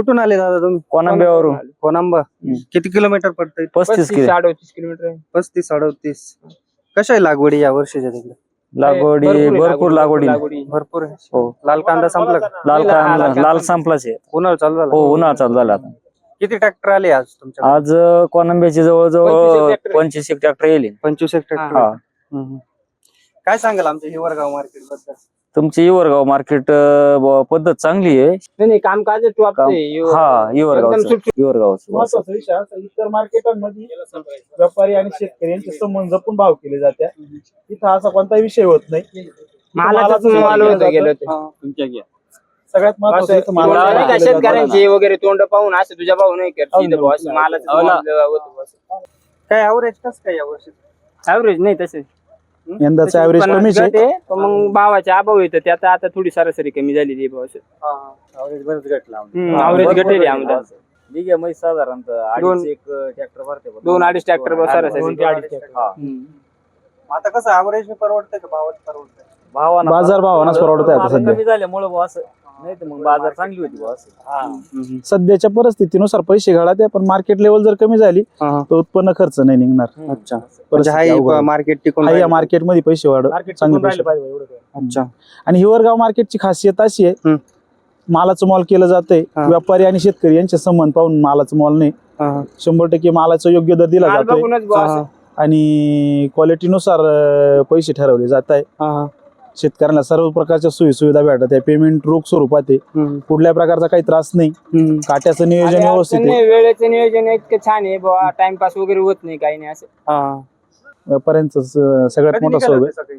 कुठून आले दादा तुम्ही? कोणंब्यावरून कोणांबा किती किलोमीटर पडतंय? पस्तीस किलो. अडतीस किलोमीटर आहे. पस्तीस अडतीस कशा आहे लागवडी या वर्षीच्या तिकडे? लागवडी भरपूर लागवडी भरपूर आहे. हो. लाल कांदा संपला का? लाल लाल कांदा कांदा. लाल संपलाच आहे. उन्हाळा चालू झाला. हो उन्हाळा चालू झाला आता. किती ट्रॅक्टर आले आज तुमच्या? आज अं, कोणंब्याची पंचवीस जवळजवळ एक tractor. पंचवीस एक ट्रॅक्टर येईल. पंचवीस एक हा. ट्रॅक्टर काय सांगाल आमच्या हिवरगाव मार्केटबद्दल? तुमची इवरगाव मार्केट पद्धत चांगली आहे नाही नाही कामकाज काम- हा इवरगाव एकदम सुटसुटीत. इवरगावचं महत्त्वाचा विषय असा इतर मार्केटांमध्ये व्यापारी आणि शेतकऱ्यांचे संबंध जपून भाव केले जाते इथं असा कोणताही विषय होत नाही मालाचाच मालाचं माल केलं होतं जातं. गेलं होतं. सगळ्यात महत्वाचं इथं नाही का. शेतकऱ्यांचे वगैरे तोंड पाहून असं तुझ्या भाऊ नाही करत हो, इथं भाऊ असं मालाचं हो. माल होतं. काय ऍव्हरेज कसं काय या वर्षी ऍव्हरेज नाही तसे यंदाचं ऍव्हरेज कमीच आहे. पण मग भावाचे अभाव येतं त्यात आता थोडी सरासरी कमी झालेली आहे भाऊ असं. ऍव्हरेज बरंच घटला हम्म, average घटेल आमदा. बिघ्या मध्ये साधारणतः. दोन- अडीच एक ट्रॅक्टर भरते बघ. दोन अडीच ट्रॅक्टर दोन सरासरी. दोन ते अडीच tractor. हा. हम्म. आता कसं ऍव्हरेज परवडतंय का? भावात परवडतंय? भावानं बाजार भावानंच आता सध्या. कमी झाल्यामुळे बुवा असं. नाही तर मग बाजार चांगली होती बुवा असं सध्याच्या परिस्थितीनुसार पैसे घालाते पण मार्केट लेवल जर कमी झाली. तर उत्पन्न खर्च नाही निघणार अच्छा म्हणजे परिस्थिती आहे. मार्केट टिकून हा या राहिलं. मार्केटमध्ये पैसे वाढ चांगले पैसे अच्छा आणि हिवरगाव मार्केटची खासियत अशी आहे हम्म. मालाचं मॉल केलं जातंय हा. व्यापारी आणि शेतकरी यांचे संबंध पाहून मालाचं मॉल नाही हा, हा. शंभर टक्के मालाचा योग्य दर दिला माल जातोय बघूनच बुवा असं. आणि क्वालिटीनुसार अं, पैसे ठरवले जात आहे हा, हा. शेतकऱ्यांना सर्व प्रकारच्या सोयी सुविधा भेटत आहे पेमेंट रोख स्वरूपात आहे. कुठल्या प्रकारचा काही त्रास नाही. काट्याचं नियोजन व्यवस्थित आहे. वेळेचं नियोजन इतकं छान आहे बुवा. टाइमपास वगैरे होत नाही काही नाही असं. व्यापाऱ्यांचं स- सगळ्यात मोठा सोय सकाळी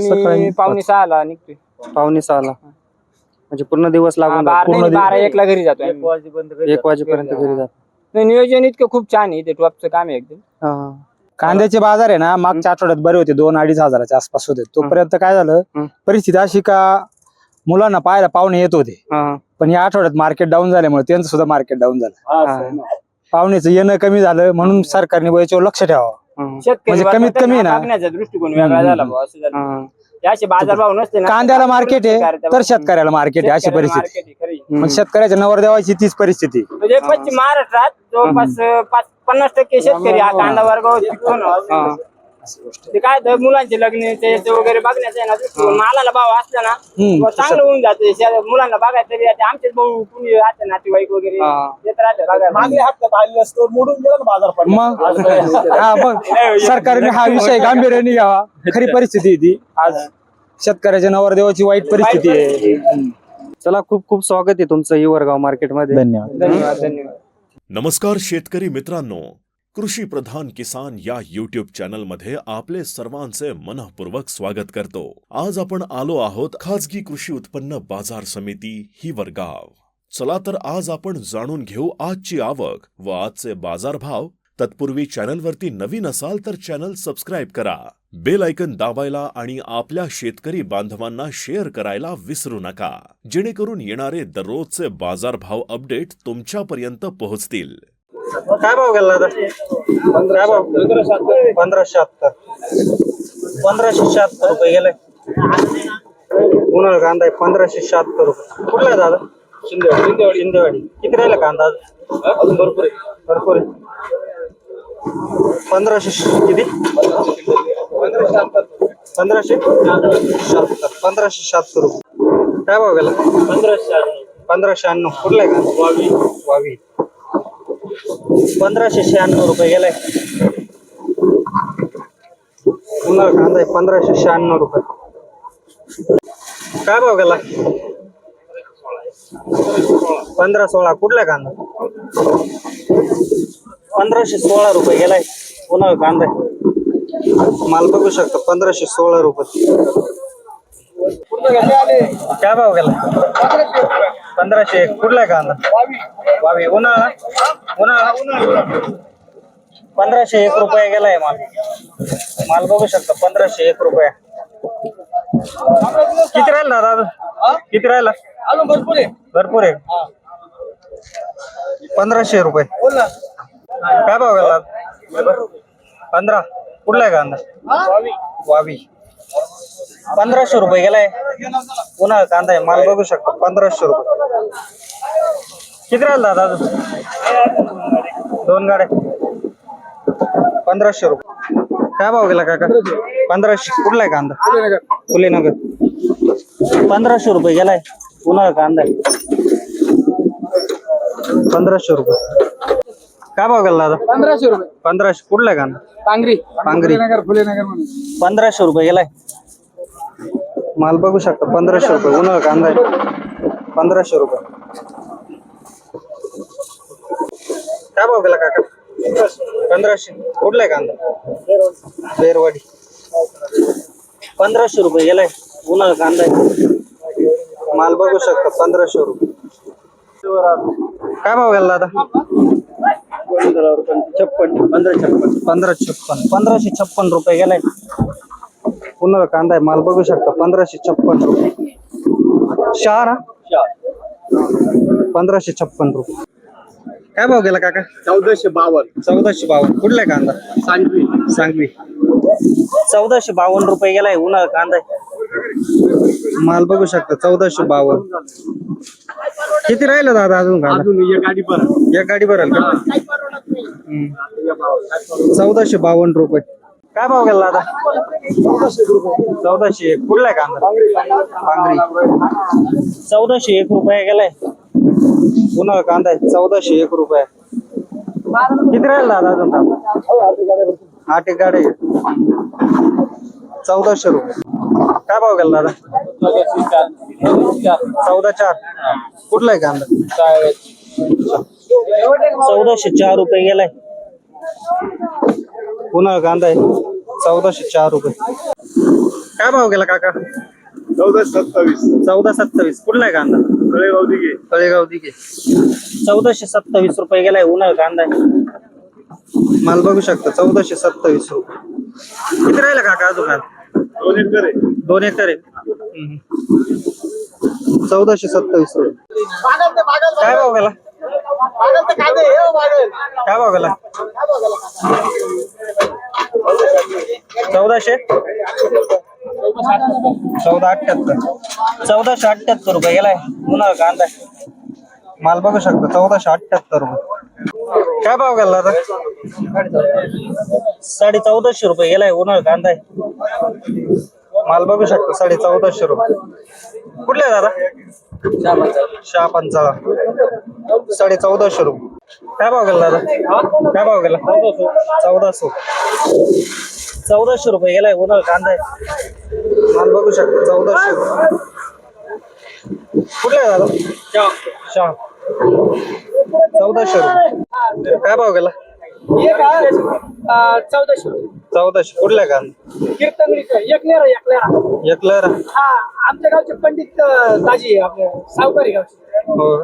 सकाळी पावणे सहाला निघतोय. पावणे सहाला. म्हणजे पूर्ण दिवस हा, लागून बारा जातो. पूर्ण नाही, दिवस. बारा एकला घरी जातो एक आम्ही. वाजेपर्यंत घरी एक वाजेपर्यंत घरी जातो. नाही, नियोजन इतकं खूप छान आहे. ते टॉपचं काम आहे एकदम. हा. कांद्याचे बाजार आहे ना मागच्या आठवड्यात बरे होते दोन अडीच हजाराच्या आसपास होते. तोपर्यंत काय झालं हं. परिस्थिती अशी का मुलांना पाहायला पाहुणे येत होते. पण या आठवड्यात मार्केट डाऊन झाल्यामुळे त्यांचं सुद्धा मार्केट डाऊन झालं. हा. पाहुण्याचं येणं कमी झालं म्हणून सरकारने बुवा याच्यावर लक्ष ठेवावं. म्हणजे कमीत कमी ना. दृष्टिकोन वेगळा झाला बुवा, असं झालं. असे बाजार भाव नसते ना. कांद्याला मार्केट आहे तर शेतकऱ्याला मार्केट आहे अशी परिस्थिती. शेतकऱ्याच्या नवरदेवाची तीच परिस्थिती. म्हणजे पश्चिम महाराष्ट्रात जवळपास पाच पन्नास टक्के शेतकरी हा कांदा हा. ते काय तर मुलांचे लग्न ते ते वगैरे बघण्याचं आहे ना दृष्टिकोन मालाला भाव असला ना चांगलं होऊन जाते. मुलांना बघायला तरी येते. आमचेच भाऊ कुणी राहते नातेवाईक वगैरे. येत राहते मागल्या हप्त्यात आलेलं असतं मोडून गेलं ना बाजार. मग? हा मग. सरकारने हा विषय गांभीर्याने घ्यावा. खरी परिस्थिती आहे ती. आज. शेतकऱ्याच्या नवरदेवाची वाईट परिस्थिती आहे. चला खूप खूप स्वागत आहे तुमचं हिवरगाव मार्केटमध्ये धन्यवाद. धन्यवाद धन्यवाद. नमस्कार शेतकरी मित्रांनो. कृषी प्रधान किसान या युट्यूब चॅनलमध्ये आपले सर्वांचे मनःपूर्वक स्वागत करतो. आज आपण आलो आहोत खाजगी कृषी उत्पन्न बाजार समिती ही वर्गाव. चला तर आज आपण जाणून घेऊ आजची आवक व आजचे बाजारभाव तत्पूर्वी चॅनलवरती नवीन असाल तर चॅनल सबस्क्राईब करा. बेल ऐकन दाबायला आणि आपल्या शेतकरी बांधवांना शेअर करायला विसरू नका. जेणेकरून येणारे दररोजचे बाजारभाव अपडेट तुमच्यापर्यंत पोहोचतील. काय भाव गेला दादा काय भाव? पंधराशे शहात्तर पंधराशे शहात्तर रुपये गेलाय उन्हाळा कांदा आहे पंधराशे शहात्तर रुपये. कुठला आहे दादा? शिंदेवाडी. शिंदेवाडी. शिंदेवाडी किती राहिला कांदा अजून भरपूर आहे. भरपूर आहे. पंधराशे किती? पंधराशे शहात्तर. पंधराशे शहात्तर रुपये. काय भाव गेला? पंधराशे पंधराशे शहाण्णव. कुठला आहे? कांदा वावी. वावी. पंधराशे शहाण्णव रुपये गेलाय. पुन्हा कांदा आहे पंधराशे शहाण्णव रुपये. काय भाव गेला? पंधरा सोळा. कुठला कांदा? पंधराशे सोळा रुपये गेलाय. पुन्हा कांदा आहे. माल बघू शकता पंधराशे सोळा रुपये. काय भाव गेला? पंधराशे एक. कुठला कांदा? वावी. उन्हाळा? उन्हाळा? पंधराशे एक रुपये गेलाय माल. माल बघू शकता पंधराशे एक रुपये. किती राहिला दादा किती राहिला? भरपूर आहे. पंधराशे रुपये. काय भाव गेला? पंधरा. कुठला आहे कांदा? वावी. पंधराशे रुपये गेलाय. पुन्हा कांदा आहे. माल बघू शकतो. पंधराशे रुपये. किती राहिला दादा दोन गाड्या. पंधराशे रुपये. काय भाव गेला काका? पंधराशे. कुठला आहे कांदा? फुलेनगर. पंधराशे रुपये गेलाय. पुन्हा कांदा आहे. पंधराशे रुपये. काय भाव गेला दादा? पंधराशे रुपये. पंधराशे. कुठला आहे कांदा पांगरी पांगरी फुलेनगर म्हणून. पंधराशे रुपये गेलाय. माल बघू शकता पंधराशे रुपये. उन्हाळा कांदा आहे. पंधराशे रुपये. काय भाव गेला काका? पंधराशे. कुठलाय कांदा? बेरवाडी. पंधराशे रुपये गेलाय. उन्हाळा कांदा आहे. माल बघू शकता पंधराशे रुपये. काय भाव गेला दादा? छप्पन पंधरा छप्पन पंधरा छप्पन पंधराशे छप्पन रुपये गेलाय पुन्हा कांदा आहे माल बघू शकता पंधराशे छप्पन रुपये. शहा ना पंधराशे छप्पन रुपये. काय भाव गेला काका? चौदाशे बावन्न चौदाशे बावन्न कुठला आहे कांदा? सांगवी. सांगवी. चौदाशे बावन्न रुपये गेलाय उन्हाळा कांदा आहे. माल बघू शकता चौदाशे बावन्न किती राहिलं दादा अजून कांदा? अजून एक गाडी पण एक गाडी भराल का. चौदाशे बावन्न रुपये. काय भाव गेला दादा चौदाशे एक. कुठला आहे कांदा? पांगरी चौदाशे एक रुपये गेलाय. पुन्हा कांदा आहे. चौदाशे एक रुपये. किती राहिला दादा अजून कांदा आठ एक गाडी चौदाशे रुपये. काय भाव गेला दादा? चौदा चार. कुठला आहे कांदा? चौदाशे चार रुपये गेलाय. पुन्हा कांदा आहे. चौदाशे चार रुपये. काय भाव गेला काका? चौदा सत्तावीस. चौदा सत्तावीस. कुठला आहे कांदा? कळेगाव दिघे. तळेगाव दिघे. चौदाशे सत्तावीस रुपये गेलाय उन्हाळा कांदा आहे. माल बघू शकता चौदाशे सत्तावीस रुपये. किती राहिला काका अजून कांदा दोन एकर आहे. दोन एकर आहे. हम्म. चौदाशे सत्तावीस रुपये. काय भाव गेला? काय बघायला चौदाशे? चौदा अठ्ठ्याहत्तर चौदाशे अठ्ठ्याहत्तर रुपये गेलाय. पुन्हा कांदा. माल बघू शकता चौदाशे अठ्ठ्याहत्तर रुपये. काय भाव गेला आता? साडे चौदाशे रुपये गेलाय उन्हाळ कांदा माल बघू शकता साडे चौदाशे रुपये. कुठले दादा? शहा पंचाळा साडे चौदाशे रुपये. काय भाव गेला दादा? काय भाव गेला? चौदाशे. चौदाशे रुपये गेलाय उन्हाळा कांदा आहे. माल बघू शकता चौदाशे. रुपये कुठले दादा? शहा चौदाशे रुपये. काय भाव गेला? चौदाशे चौदाशे. कुठल्या कांदा कीर्तन एक नेरा एक नेरा एक लहरा हा आमच्या गावचे पंडित अं, दाजी आपले सावकारी गावचे. हो.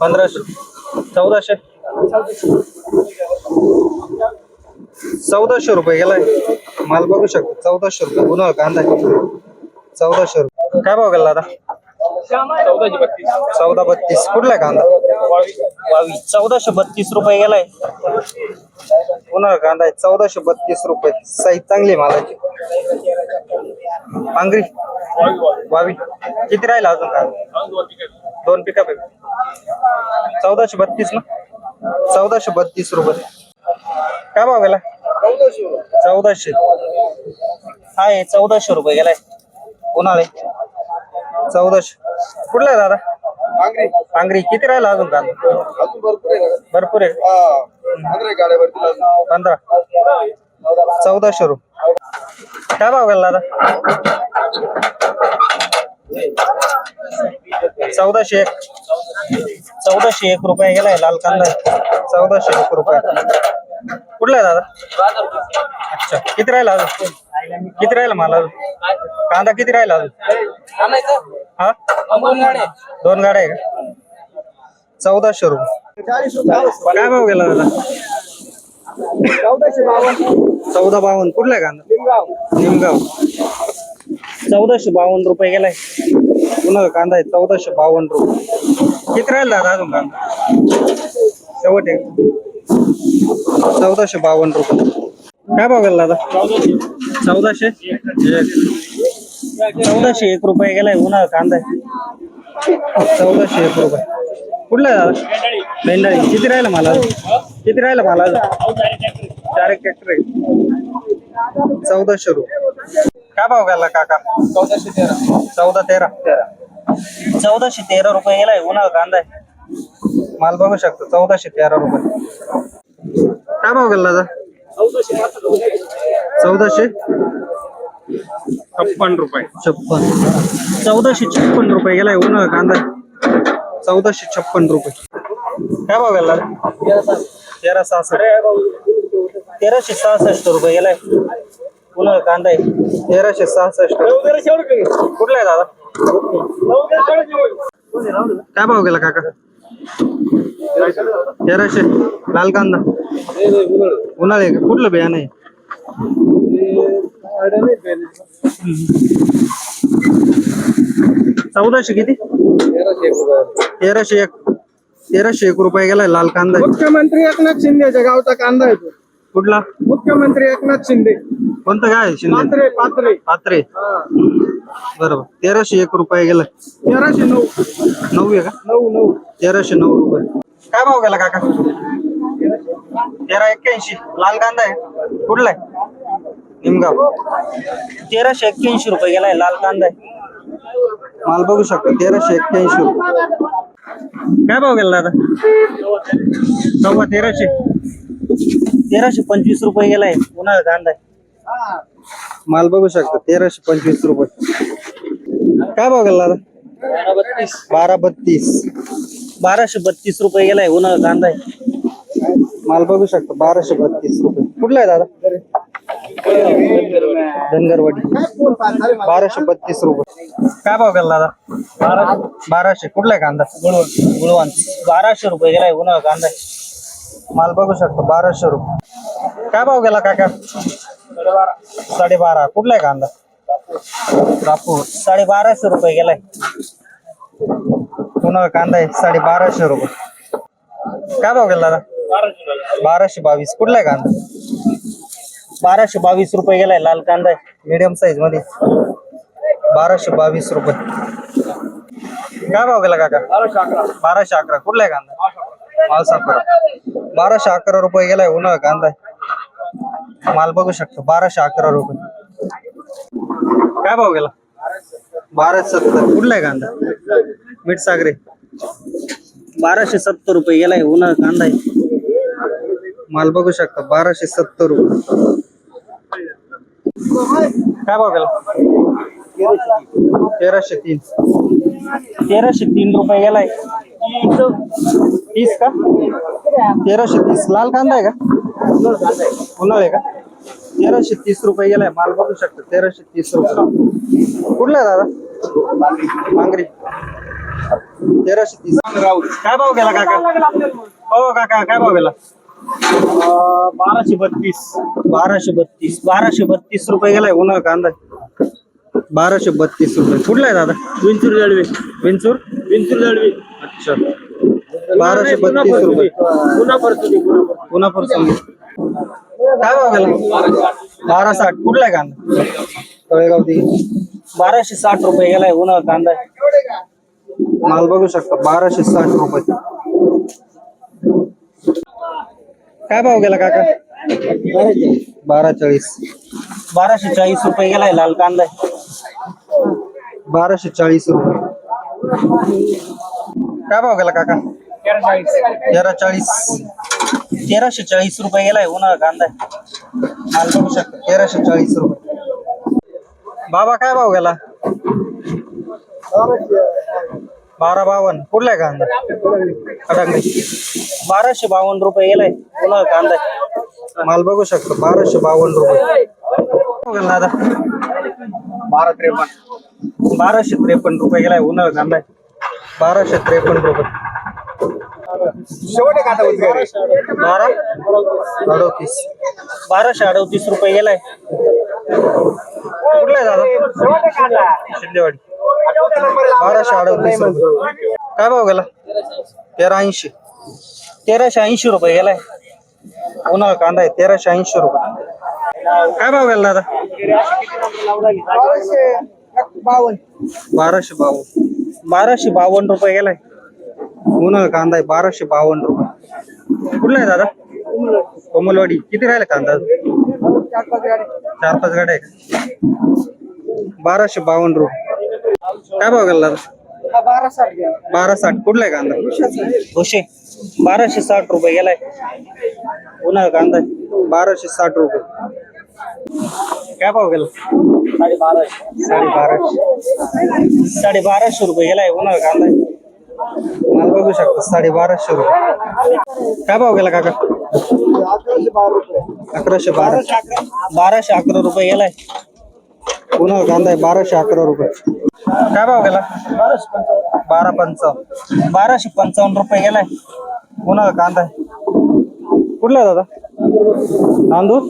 पंधराशे. चौदाशे? चौदाशे. रुपये गेलाय. माल बघू शकतो. चौदाशे रुपये. उन्हाळा कांदा. चौदाशे रुपये. काय भाव गेला दादा? चौदा बत्तीस. कुठला कांदा? बावीस चौदाशे बत्तीस रुपये गेलाय. पुन्हा कांदा आहे चौदाशे बत्तीस रुपये. साईज चांगली मालाची. पांगरी बावीस किती राहिला अजून कांदा? दोन पिकअप आहे. चौदाशे बत्तीस ना? चौदाशे बत्तीस रुपये. काय भाव गेला? चौदाशे. हा आहे चौदाशे रुपये गेलाय. उन्हाळे चौदाशे. कुठला आहे दादा? पांगरी किती राहिला अजून कांदा? अजून भरपूर आहे ना. भरपूर आहे. हा. पंधरा गाड्यावरती अजून पंधरा चौदाशे रुपये. काय भाव गेला दादा? चौदाशे एक. चौदाशे एक रुपये गेलाय लाल कांदा. चौदाशे एक रुपये. कुठला आहे दादा? अच्छा. किती राहिला अजून? किती राहिला मला अजून? कांदा किती राहिला अजून? हा? दोन गाड्या आहे का? चौदाशे रुपये. काय भाव गेला दादा? चौदा बावन्न. कुठला आहे कांदा? निमगाव. चौदाशे बावन्न रुपये गेलाय. पुन्हा कांदा आहे चौदाशे बावन्न रुपये. किती राहिला दादा अजून कांदा? शेवट आहे चौदाशे बावन्न रुपये. काय भाव गेला दादा चौदाशे. चौदाशे एक रुपये गेलाय उन्हाळा कांदा चौदाशे एक रुपये. कुठला आहे दादा? भेंडाळी. किती राहिला मला किती राहिला मला चार एक ट्रॅक्टर आहे. चौदाशे रुपये. काय भाव गेला काका? चौदाशे तेरा. चौदा तेरा. चौदाशे तेरा रुपये गेलाय उन्हाळा कांदा आहे. माल बघू शकतो चौदाशे तेरा रुपये. काय भाव गेला दादा चौदाशे? छप्पन रुपये. छप्पन. चौदाशे छप्पन रुपये गेलाय उन्हाळा कांदा. चौदाशे छप्पन रुपये. काय भाव गेला? दादा? तेरा सहासष्ट. तेराशे सहासष्ट रुपये गेलाय. उन्हाळा कांदा आहे. तेराशे सहासष्ट. कुठला आहे दादा? काय भाव गेला काका? तेराशे. लाल कांदा. उन्हाळे का? कुठलं बियाणं आहे? चौदाशे किती? तेराशे एक. तेराशे एक रुपये गेलाय लाल कांदा. मुख्यमंत्री एकनाथ शिंदेच्या गावचा कांदा आहे तो. कुठला? मुख्यमंत्री एकनाथ शिंदे. कोणतं काय शिंदे? पात्रे पात्रे. पात्रे. बरोबर. तेराशे एक रुपये गेलाय तेराशे नऊ. नऊ आहे का? नऊ नऊ. तेराशे नऊ रुपये. काय भाव गेला काका? तेरा एक्क्याऐंशी. लाल कांदा आहे. कुठला आहे? निमगाव. तेराशे एक्क्याऐंशी रुपये गेलाय लाल कांदा आहे. माल बघू शकतो. तेराशे एक्क्याऐंशी रुपये. काय भाव गेला दादा? सव्वा तेराशे. तेराशे पंचवीस रुपये गेलाय. उन्हाळा कांदा आहे. माल बघू शकतो तेराशे पंचवीस रुपये. काय भाव गेला दादा बारा बत्तीस. बाराशे बत्तीस रुपये गेलाय उन्हाळा कांदा आहे. माल बघू शकतो बाराशे बत्तीस रुपये. कुठला आहे दादा? धनगरवाडी बाराशे बत्तीस रुपये. काय भाव गेला दादा? बाराशे. कुठला आहे कांदा? गुळवण गुळवण बाराशे रुपये गेलाय उन्हाळा कांदा आहे. माल बघू शकतो बाराशे रुपये. काय भाव गेला काका? साडेबारा. कुठला आहे कांदा रापूर. साडे बाराशे रुपये गेलाय. पुन्हा कांदा आहे साडे बाराशे रुपये. काय भाव गेला दादा? बाराशे बावीस. कुठला आहे कांदा? बाराशे बावीस रुपये गेलाय लाल कांदा आहे मीडियम साईजमध्ये. बाराशे बावीस रुपये. काय भाव गेला काका? बाराशे अकरा. कुठला आहे कांदा? माल साखर बाराशे अकरा रुपये गेलाय उन्हाळा कांदा. माल बघू शकतो बाराशे अकरा रुपये. काय भाव गेला? बाराशे सत्तर. कुठला आहे कांदा? मीठ सागरे बाराशे सत्तर रुपये गेलाय उन्हा कांदा. माल बघू शकता बाराशे सत्तर रुपये. काय भाव गेला? तेराशे तीन. तेराशे तीन रुपये गेलाय. तीस का? तेराशे तीस. लाल कांदा आहे का? उन्हाळे का? तेराशे तीस रुपये गेलाय. माल बघू शकतो. तेराशे तीस रुपये. कुठला दादा? मांगरी तेराशे तीस. काय भाव गेला काका? हो काका काय भाव गेला? बाराशे बत्तीस. बाराशे बत्तीस. बाराशे बत्तीस रुपये गेलाय उन्हाळा कांदा. बाराशे बत्तीस रुपये. कुठला आहे दादा? विंचूर जळवे. विंचूर? विंचूर जळवे. अच्छा. बाराशे बत्तीस रुपये. पुन्हा परसून काय भाव गेला? बारा साठ. कुठला आहे कांदा? तळेगाव ती बाराशे साठ रुपये गेलाय उन्हाळा कांदा माल बघू शकता बाराशे साठ रुपये. काय भाव गेला काका? बारा चाळीस. बाराशे चाळीस रुपये गेलाय लाल कांदा बाराशे चाळीस रुपये. काय भाव गेला काका? तेरा चाळीस तेराशे चाळीस रुपये गेलाय उन्हाळा कांदा. माल बघू शकता तेराशे चाळीस रुपये. बाबा काय भाव गेला? बारा बावन्न कुठला आहे कांदा? खटांगडी. बाराशे बावन्न रुपये गेलाय उन्हाळा कांदा. माल बघू शकतो बाराशे बावन्न रुपये हो गेला दादा? बारा त्रेपन्न. बाराशे त्रेपन्न रुपये गेलाय उन्हाळा कांदा. बाराशे त्रेपन्न रुपये. बारा? अडोतीस. बाराशे अडोतीस रुपये गेलाय. कुठला आहे दादा? शिंदेवाडी. बाराशे अडोतीस रुपये. काय भाव गेला? तेरा ऐंशी तेराशे ऐंशी रुपये गेलाय. उन्हाळा कांदा आहे तेराशे ऐंशी रुपये. काय भाव गेला दादा? बाराशे बावन्न बाराशे बावन्न रुपये गेलाय. उन्हाळा कांदा आहे बाराशे बावन्न रुपये. कुठला आहे दादा? कोमलवाडी. किती राहिला कांदा? चार पाच गाड्या आहे का बाराशे बावन्न रुपये. काय भाव गेला दादा? बारा साठ कुठला आहे कांदा? भुशे बाराशे साठ रुपये गेलाय. उन्हाळा कांदा आहे. बाराशे साठ रुपये. काय भाव गेला? साडे बाराशे साडे बाराशे रुपये गेलाय उन्हाळा कांदा. मला बघू शकता साडे बाराशे रुपये. काय भाव गेला काका? अकराशे बारा. बाराशे अकरा रुपये गेलाय उन्हाळा कांदा आहे बाराशे अकरा रुपये. काय भाव गेला? बारा पंचावन्न. बाराशे पंचावन्न रुपये गेलाय उन्हाळा कांदा आहे. कुठला दादा? नांदूर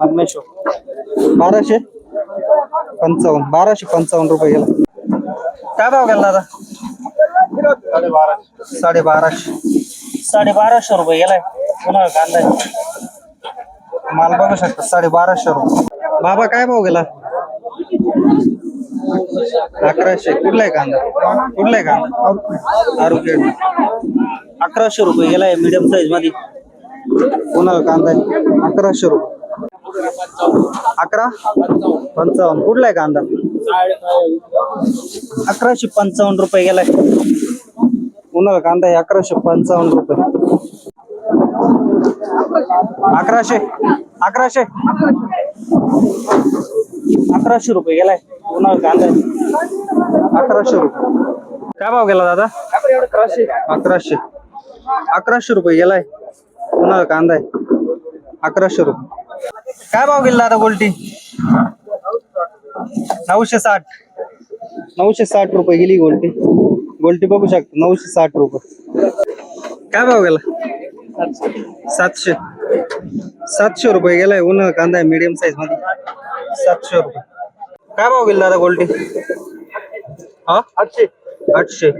अग्नेश्वर बाराशे? पंचावन्न. बाराशे पंचावन्न रुपये गेला. काय भाव गेला दादा? साडे बाराशे साडे बाराशे रुपये गेलाय. उन्हाळा कांदा? माल बघू शकता साडे बाराशे रुपये. बाबा काय भाव गेला? अकराशे. कुठलाय कांदा? कुठलाय कांदा? अकराशे रुपये गेलाय मीडियम साईजमध्ये. पुन्हा कांदा आहे. अकराशे रुपये. अकरा? पंचावन्न. कुठलाय कांदा? अकराशे पंचावन्न रुपये गेलाय. पुन्हा कांदा आहे अकराशे पंचावन्न रुपये. अकराशे? अकराशे? अकराशे रुपये गेलाय. पुन्हा कांदा आहे. अकराशे रुपये. काय भाव गेला दादा? अकराशे. अकराशे. अकराशे रुपये गेलाय. उन्हाळा कांदा आहे अकराशे रुपये काय भाव गेला दादा गोल्टी? नऊशे साठ. नऊशे साठ रुपये गेली गोल्टी. गोल्टी बघू शकता नऊशे साठ रुपये. काय भाव गेला? सातशे. सातशे रुपये गेलाय उन्हाळा कांदा आहे मीडियम साईजमध्ये. सातशे रुपये. काय भाव गेला दादा गोल्टी? हा आठशे. आठशे.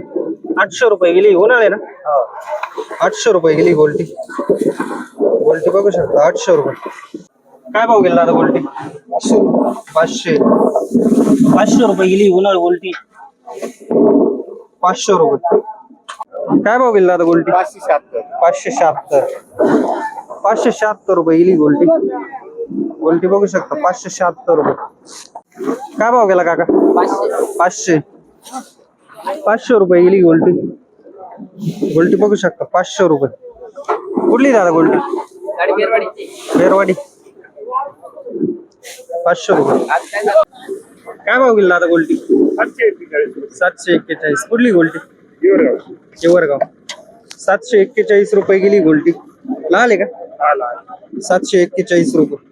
आठशे रुपये गेली उन्हाळे ना? आठशे रुपये गेली गोल्टी गोल्टी बघू शकता आठशे रुपये. काय भाव गेला दादा गोल्टी पाचशे. पाचशे रुपये गेली उन्हाळ गोल्टी पाचशे रुपये. काय भाव गेला दादा गोल्टी पाचशे शहात्तर. पाचशे शहात्तर. रुपये गेली गोल्टी गोल्टी बघू शकता पाचशे शहात्तर रुपये. काय भाव गेला काका? पाचशे. पाचशे. पाचशे रुपये गेली गोल्टी. गोल्टी बघू शकता पाचशे रुपये. कुठली दादा गोल्टी? बेरवाडी. पाचशे रुपये. काय भाव गेला दादा गोल्टी? सातशे एक्केचाळीस. कुठली गोल्टी? शिवरगाव सातशे एक्केचाळीस रुपये गेली गोल्टी. लाल आहे का? सातशे एक्केचाळीस रुपये.